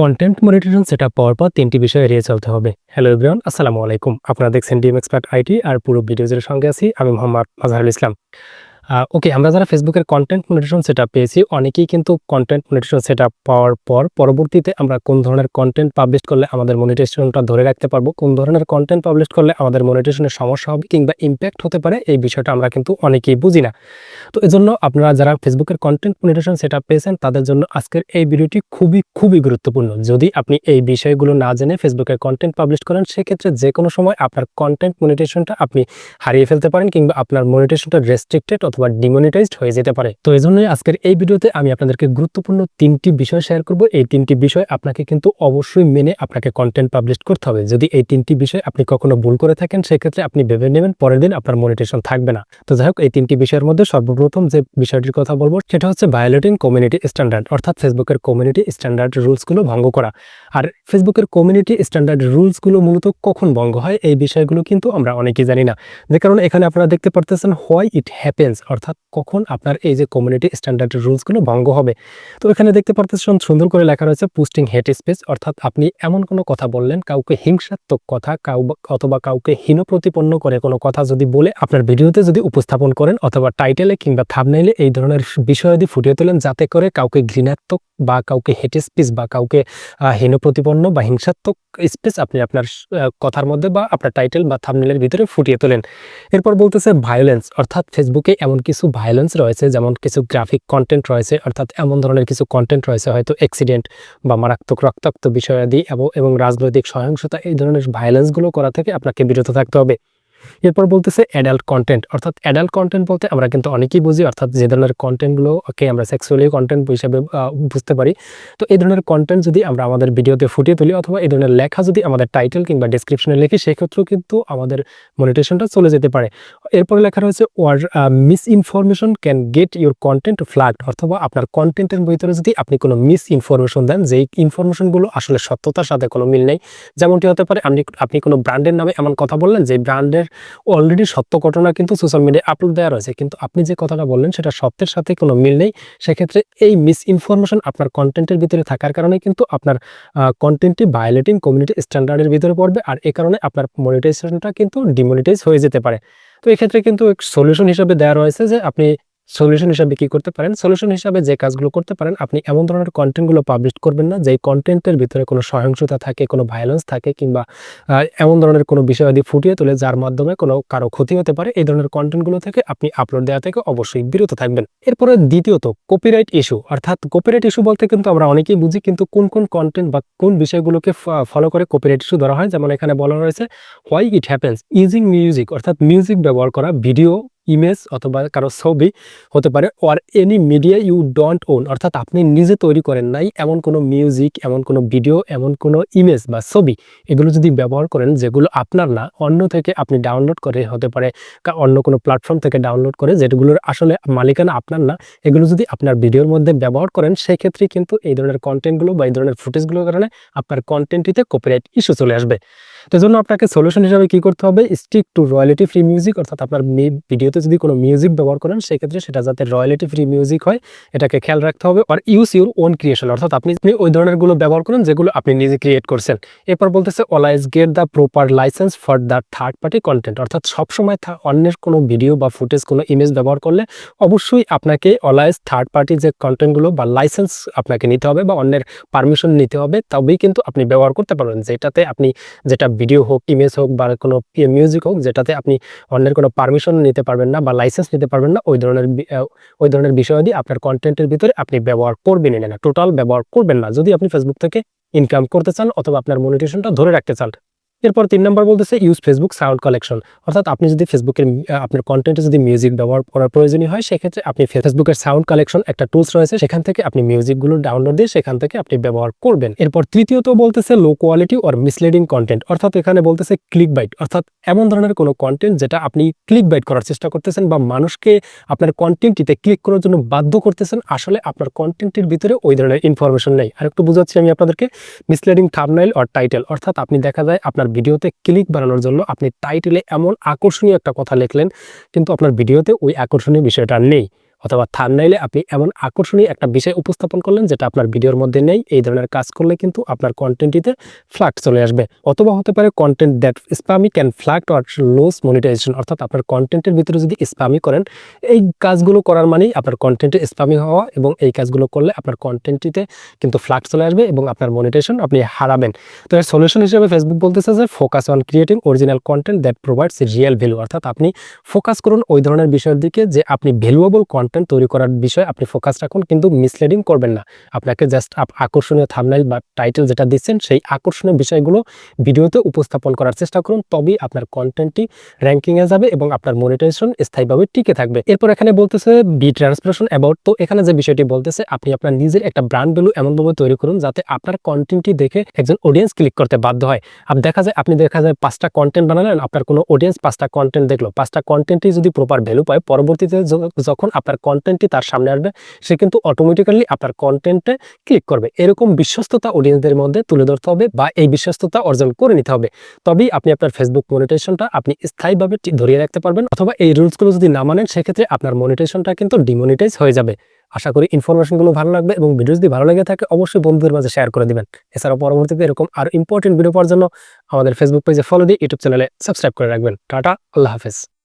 Content monitoring set up পাওয়ার পর তিনটি বিষয় এড়িয়ে চলতে হবে। হ্যালো এভরিওয়ান আসসালামু আলাইকুম। আপনারা দেখছেন ডিম এক্সপার্ট আইটি আর পুরো ভিডিওজের সঙ্গে আছি আমি মোহাম্মদ মাজহারুল ইসলাম। ওকে আমরা যারা ফেসবুকের কন্টেন্ট মনিটরেশন সেট পেয়েছি, অনেকেই কিন্তু কন্টেন্ট মনিটরেশন সেট পাওয়ার পর পরবর্তীতে আমরা কোন ধরনের কন্টেন্ট পাবলিশ করলে আমাদের মনিটেশনটা ধরে রাখতে পারব, কোন ধরনের কন্টেন্ট পাবলিশ করলে আমাদের মনিটেশনের সমস্যা হবে কিংবা ইম্প্যাক্ট হতে পারে, এই বিষয়টা আমরা কিন্তু অনেকেই বুঝি না। তো এজন্য আপনারা যারা ফেসবুকের কন্টেন্ট মনিটেশন সেট পেয়েছেন, তাদের জন্য আজকের এই ভিডিওটি খুবই খুবই গুরুত্বপূর্ণ। যদি আপনি এই বিষয়গুলো না জেনে ফেসবুকে কন্টেন্ট পাবলিশ করেন, সেক্ষেত্রে যে কোনো সময় আপনার কন্টেন্ট মনিটেশনটা আপনি হারিয়ে ফেলতে পারেন কিংবা আপনার মনিটেশনটা রেস্ট্রিক্টেড অথবা ডিমনিটাইজড হয়ে যেতে পারে। তো এই জন্যই আজকের এই ভিডিওতে আমি আপনাদেরকে গুরুত্বপূর্ণ তিনটি বিষয় শেয়ার করব। এই তিনটি বিষয় আপনাকে কিন্তু অবশ্যই মেনে আপনাকে কন্টেন্ট পাবলিশ করতে হবে। যদি এই তিনটি বিষয় আপনি কখনো ভুল করে থাকেন, সেক্ষেত্রে আপনি ভেবে নেবেন পরের দিন আপনার মনিটেশন থাকবে না। তো যাই হোক, এই তিনটি বিষয়ের মধ্যে সর্বপ্রথম যে বিষয়টির কথা বলব, সেটা হচ্ছে ভায়োলেটিং কমিউনিটি স্ট্যান্ডার্ড অর্থাৎ ফেসবুকের কমিউনিটি স্ট্যান্ডার্ড রুলসগুলো ভঙ্গ করা। আর ফেসবুকের কমিউনিটি স্ট্যান্ডার্ড রুলসগুলো মূলত কখন ভঙ্গ হয়, এই বিষয়গুলো কিন্তু আমরা অনেকেই জানি না। যে কারণে এখানে আপনারা দেখতে পারতেছেন হোয়াই ইট হ্যাপেন্স অর্থাৎ কখন আপনার এই যে কমিউনিটি স্ট্যান্ডার্ড রুলসগুলো ভঙ্গ হবে। তো এখানে দেখতে পারতেছেন সুন্দর করে লেখা রয়েছে পোস্টিং হেট স্পেস অর্থাৎ আপনি এমন কোনো কথা বললেন, কাউকে হিংসাত্মক কথা, কাউ অথবা কাউকে হীন প্রতিপন্ন করে কোনো কথা যদি বলে আপনার ভিডিওতে যদি উপস্থাপন করেন অথবা টাইটেলে কিংবা থাবনাইলে এই ধরনের বিষয়াদি ফুটিয়ে তোলেন, যাতে করে কাউকে ঘৃণাত্মক বা কাউকে হেট স্পিচ বা কাউকে হীন প্রতিপন্ন বা হিংসাত্মক স্পেস আপনি আপনার কথার মধ্যে বা আপনার টাইটেল বা থাবনেলের ভিতরে ফুটিয়ে তোলেন। এরপর বলতেছে ভায়োলেন্স অর্থাৎ ফেসবুকে এমন কিছু ভায়োলেন্স রয়েছে, যেমন কিছু গ্রাফিক কন্টেন্ট রয়েছে, অর্থাৎ এমন ধরনের কিছু কন্টেন্ট রয়েছে, হয়তো অ্যাক্সিডেন্ট বা মারাত্মক রক্তাক্ত বিষয়াদি এবং রাজনৈতিক সহিংসতা এই ধরনের ভায়োলেন্সগুলো করা থেকে আপনাকে বিরত থাকতে হবে। এরপর বলতেছে অ্যাডাল্ট কন্টেন্ট অর্থাৎ অ্যাডাল্ট কন্টেন্ট বলতে আমরা কিন্তু অনেকেই বুঝি, অর্থাৎ যে ধরনের কন্টেন্টগুলোকে আমরা সেক্সুয়ালি কন্টেন্ট হিসাবে বুঝতে পারি। তো এই ধরনের কন্টেন্ট যদি আমরা আমাদের ভিডিওতে ফুটিয়ে তুলি অথবা এই ধরনের লেখা যদি আমাদের টাইটেল কিংবা ডিসক্রিপশনে লিখি, সেক্ষেত্রেও কিন্তু আমাদের মনিটেশনটা চলে যেতে পারে। এরপরে লেখা রয়েছে war misinformation can get your content flagged অথবা আপনার কন্টেন্টের ভিতরে যদি আপনি কোনো মিস ইনফরমেশন দেন, যেই ইনফরমেশনগুলো আসলে সত্যতার সাথে কোনো মিল নেই। যেমনটি হতে পারে, আপনি আপনি কোনো ব্র্যান্ডের নামে এমন কথা বললেন যে ব্র্যান্ডের অলরেডি সত্য ঘটনা কিন্তু সোশ্যাল মিডিয়ায় আপলোড দেওয়া রয়েছে। কিন্তু আপনি যে কথাটা বললেন, সেটা সত্যের সাথে কোনো মিল নেই। সেক্ষেত্রে এই মিস ইনফরমেশন আপনার কন্টেন্টের ভিতরে থাকার কারণে কিন্তু আপনার কন্টেন্টটি ভায়োলেটিং কমিউনিটি স্ট্যান্ডার্ডের ভিতরে পড়বে। আর এ কারণে আপনার মনিটাইজেশনটা কিন্তু ডিমনিটাইজ হয়ে যেতে পারে। তো এক্ষেত্রে কিন্তু সলিউশন হিসেবে দেওয়া রয়েছে যে আপনি সলিউশন হিসাবে কি করতে পারেন? সলিউশন হিসাবে যে কাজগুলো করতে পারেন, আপনি এমন ধরনের কন্টেন্টগুলো পাবলিশ করবেন না, যেই কন্টেন্টের ভিতরে কোনো সহিংসতা থাকে, কোনো ভায়োলেন্স থাকে কিংবা এমন ধরনের কোনো বিষয়াদি ফুটিয়ে তোলে যার মাধ্যমে কোনো কারও ক্ষতি হতে পারে, এই ধরনের কন্টেন্টগুলো থেকে আপনি আপলোড দেওয়া থেকে অবশ্যই বিরত থাকবেন। এরপরে দ্বিতীয়ত কপিরাইট ইস্যু অর্থাৎ কপিরাইট ইস্যু বলতে কিন্তু আমরা অনেকেই বুঝি, কিন্তু কোন কোন কন্টেন্ট বা কোন বিষয়গুলোকে ফলো করে কপিরাইট ইস্যু ধরা হয়? যেমন এখানে বলা রয়েছে why it happens using music অর্থাৎ মিউজিক ব্যবহার করা ভিডিও ইমেজ অথবা কারও ছবি হতে পারে or any media you don't own অর্থাৎ আপনি নিজে তৈরি করেন নাই, এমন কোনো মিউজিক এমন কোনো ভিডিও এমন কোনো ইমেজ বা ছবি, এগুলো যদি ব্যবহার করেন যেগুলো আপনার না, অন্য থেকে আপনি ডাউনলোড করে হতে পারে অন্য কোনো প্ল্যাটফর্ম থেকে ডাউনলোড করে যেগুলোর আসলে মালিকানা আপনার না, এগুলো যদি আপনার ভিডিওর মধ্যে ব্যবহার করেন, সেক্ষেত্রে কিন্তু এই ধরনের কন্টেন্টগুলো বা এই ধরনের ফুটেজগুলোর কারণে আপনার কন্টেন্টটিতে কপিরাইট ইস্যু চলে আসবে। তো জন্য আপনাকে সলিউশন হিসাবে কি করতে হবে? Stick to royalty free music অর্থাৎ আপনার ভিডিওতে যদি কোনো মিউজিক ব্যবহার করেন, সেক্ষেত্রে সেটা যাতে রয়্যালিটি ফ্রি মিউজিক হয়, এটাকে খেয়াল রাখতে হবে আর ইউজ ইউর ওন ক্রিয়েশন অর্থাৎ আপনি ওই ধরনেরগুলো ব্যবহার করেন, যেগুলো আপনি নিজে ক্রিয়েট করছেন। এরপর বলতেছে always get the proper licence for the third party content অর্থাৎ সবসময় অন্যের কোনো ভিডিও বা ফুটেজ কোনো ইমেজ ব্যবহার করলে অবশ্যই আপনাকে অলওয়েজ থার্ড পার্টি যে কন্টেন্টগুলো বা লাইসেন্স আপনাকে নিতে হবে বা অন্যের পারমিশন নিতে হবে, তবেই কিন্তু আপনি ব্যবহার করতে পারবেন। যেটাতে আপনি যেটা ভিডিও হোক ইমেজ হোক বা কোনো মিউজিক হোক, যেটাতে আপনি অন্যের কোনো পারমিশন নিতে পারবেন না বা লাইসেন্স নিতে পারবেন না, ওই ধরনের ওই ধরনের বিষয়াদি আপনার কন্টেন্টের ভিতরে আপনি ব্যবহার করবেন না টোটাল ব্যবহার করবেন না। যদি আপনি ফেসবুক থেকে ইনকাম করতে চান অথবা আপনার মনিটেশনটা ধরে রাখতে চান এরপর তিন নম্বর বলতেছে ইউজ ফেসবুক সাউন্ড কালেকশন অর্থাৎ আপনি যদি ফেসবুকের আপনার কন্টেন্টে যদি মিউজিক ব্যবহার করার প্রয়োজনীয় হয়, সেক্ষেত্রে আপনি ফেসবুকের সাউন্ড কালেকশন একটা টুলস রয়েছে, সেখান থেকে আপনি মিউজিকগুলো ডাউনলোড দিয়ে সেখান থেকে আপনি ব্যবহার করবেন। এরপর তৃতীয়ত বলতেছে low quality or misleading content অর্থাৎ এখানে বলতেছে ক্লিক বাইট অর্থাৎ এমন ধরনের কোনো কন্টেন্ট যেটা আপনি ক্লিক বাইট করার চেষ্টা করতেছেন বা মানুষকে আপনার কন্টেন্টটিতে ক্লিক করার জন্য বাধ্য করতেছেন, আসলে আপনার কন্টেন্টের ভিতরে ওই ধরনের ইনফরমেশন নেই। আর একটু বুঝাচ্ছি আমি আপনাদেরকে মিসলিডিং থামনাইল অর টাইটেল অর্থাৎ আপনি দেখা যায় আপনার ভিডিওতে ক্লিক বানানোর জন্য আপনি টাইটেলে এমন আকর্ষণীয় একটা কথা লিখলেন, কিন্তু আপনার ভিডিওতে ওই আকর্ষণীয় বিষয়টা নেই। অথবা থামনাইলে আপনি এমন আকর্ষণীয় একটা বিষয় উপস্থাপন করলেন যেটা আপনার ভিডিওর মধ্যে নেই, এই ধরনের কাজ করলে কিন্তু আপনার কন্টেন্টটিতে ফ্লাক্ট চলে আসবে। অথবা হতে পারে content that spammy can flagged or lose monetisation অর্থাৎ আপনার কন্টেন্টের ভিতরে যদি স্পামি করেন, এই কাজগুলো করার মানেই আপনার কন্টেন্টে স্পামি হওয়া এবং এই কাজগুলো করলে আপনার কন্টেন্টটিতে কিন্তু ফ্লাক্ট চলে আসবে এবং আপনার মনিটেশন আপনি হারাবেন। তো এর সলিউশন হিসেবে ফেসবুক বলতেছে যে focus on creating original content that provides real value অর্থাৎ আপনি ফোকাস করুন ওই ধরনের বিষয়ের দিকে যে আপনি ভ্যালুয়েবল কন্টেন্ট তৈরি করার বিষয়ে আপনি ফোকাস রাখুন, কিন্তু মিসলিডিং করবেন না। আপনাকে জাস্ট আকর্ষণীয় থামনাইল বা টাইটেল যেটা দিচ্ছেন, সেই আকর্ষণীয় বিষয়গুলো ভিডিওতে উপস্থাপন করার চেষ্টা করুন, তবেই আপনার কন্টেন্টটি র্যাঙ্কিংয়ে যাবে এবং আপনার মনিটাইজেশন স্থায়ীভাবে টিকে থাকবে। এরপর এখানে বলতেছে বি ট্রান্সপ্রেশন অ্যাবাউট তো এখানে যে বিষয়টি বলতেছে, আপনি আপনার নিজের একটা ব্র্যান্ড ভ্যালু এমনভাবে তৈরি করুন, যাতে আপনার কন্টেন্টটি দেখে একজন অডিয়েন্স ক্লিক করতে বাধ্য হয়। আর দেখা যায়, আপনি দেখা যায় পাঁচটা কন্টেন্ট বানালেন, আপনার কোনো অডিয়েন্স পাঁচটা কন্টেন্ট দেখল। পাঁচটা কন্টেন্টই যদি প্রপার ভ্যালু পায়, পরবর্তীতে যখন আপনার কন্টেন্টটি তার সামনে আসবে, সে কিন্তু অটোমেটিক্যালি আপনার কন্টেন্টে ক্লিক করবে। এরকম বিশ্বস্ততা অডিয়েন্সদের মধ্যে তুলে ধরতে হবে বা এই বিশ্বস্ততা অর্জন করে নিতে হবে। তবেই আপনি আপনার ফেসবুক মনিটেশনটা আপনি স্থায়ীভাবে ধরিয়ে রাখতে পারবেন অথবা এই রুলসগুলো যদি না মানেন, সেক্ষেত্রে আপনার মনিটেশনটা কিন্তু ডিমনিটাইজ হয়ে যাবে। আশা করি ইনফরমেশনগুলো ভালো লাগবে এবং ভিডিও যদি ভালো লেগে থাকে, অবশ্যই বন্ধুদের মাঝে শেয়ার করে দিবেন। এছাড়াও পরবর্তীতে এরকম আরও ইম্পর্টেন্ট ভিডিও পাওয়ার জন্য আমাদের ফেসবুক পেজে ফলো দিয়ে ইউটিউব চ্যানেলে সাবস্ক্রাইব করে রাখবেন। টাটা, আল্লাহ হাফেজ।